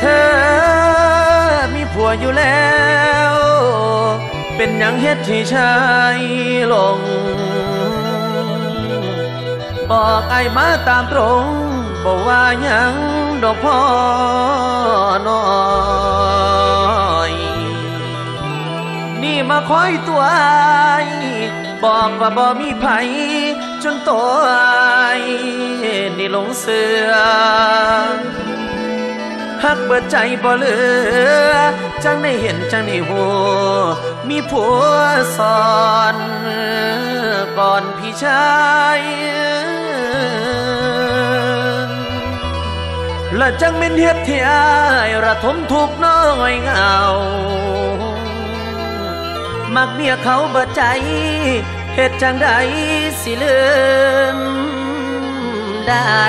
เธอ มีผัวอยู่แล้ว เป็นยังเฮ็ดที่ชายหลง บอกไอ้มาตามตรง บอกว่ายังดอกพ่อน้อยนี่มาคอยตัวไอ้บอกว่าบ่มีไผจนตัวไอ้นี่หลงเสือ ฮักเบิดใจบ่เหลือ จังได้เห็นจังได้หูมีผัวสอนก่อนพี่ชายและจังเป็นเฮ็ดที่อายระทมทุกน้อยเหงา มักเมียเขาเบิดใจเฮ็ดจังใดสิลืมได้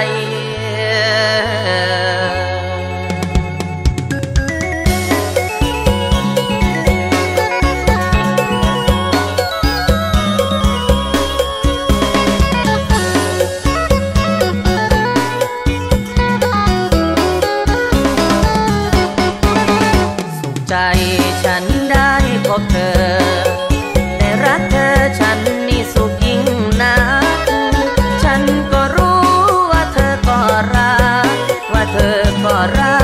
ว่าเธอก็รัก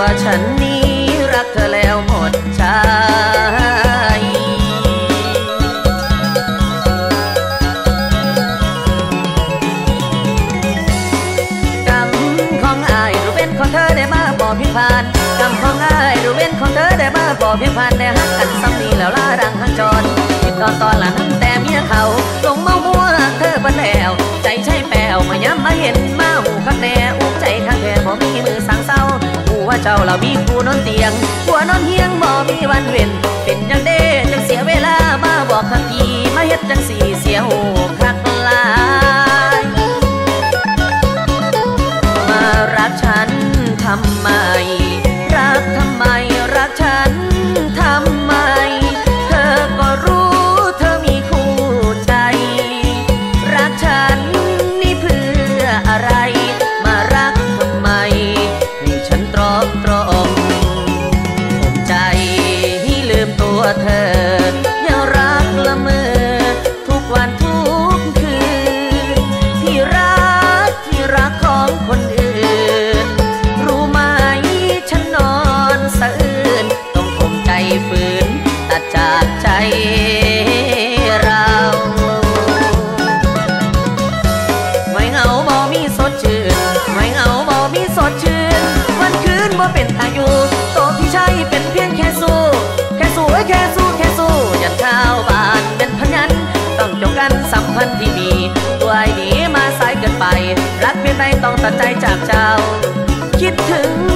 ตัวฉันนี้รักเธอแล้วหมดใจกรรมของอายหรือเป็นของเธอได้มาบอกเพียงผ่านกรรมของอายหรือเป็นของเธอได้มาบอกเพียงผ่านได้ฮักกันซ้ำนี้แล้วล่าดังหังจรคิดตอนตอนหลังแต่เมียเขาลงเมามัวเธอบันแล้ว ใจใช่แปวมาย้ำมาเห็นมาหูคักแน่อุ้มใจข้างแค่บ่มีมือสั่งเศร้า ว่าเจ้าเรามีผู้นอนเตียงหัวนอนเฮียงบ่มีวันเว้น เป็นยังเด้จังเสียเวลามาบอกขันทีมาเฮ็ดจังสี รักของคนอื่น รู้ไหมฉันนอนสะอื้นต้องข่มใจฝืนตัดจากใจเราไม่เหงาบ่มีสดชื่นไม่เหงาบ่มีสดชื่น วันคืนบ่เป็นอายุโตพี่ชัยเป็นเพียงแค่สู้ แค่สู้แค่สู้แค่สู้ยันข้าวบานเป็นพยันต้องจบกันสัมพันธ์ที่มีตัวไอ้นี้มาสายเกิน ไม่ต้องตัดใจจากเจ้า คิดถึง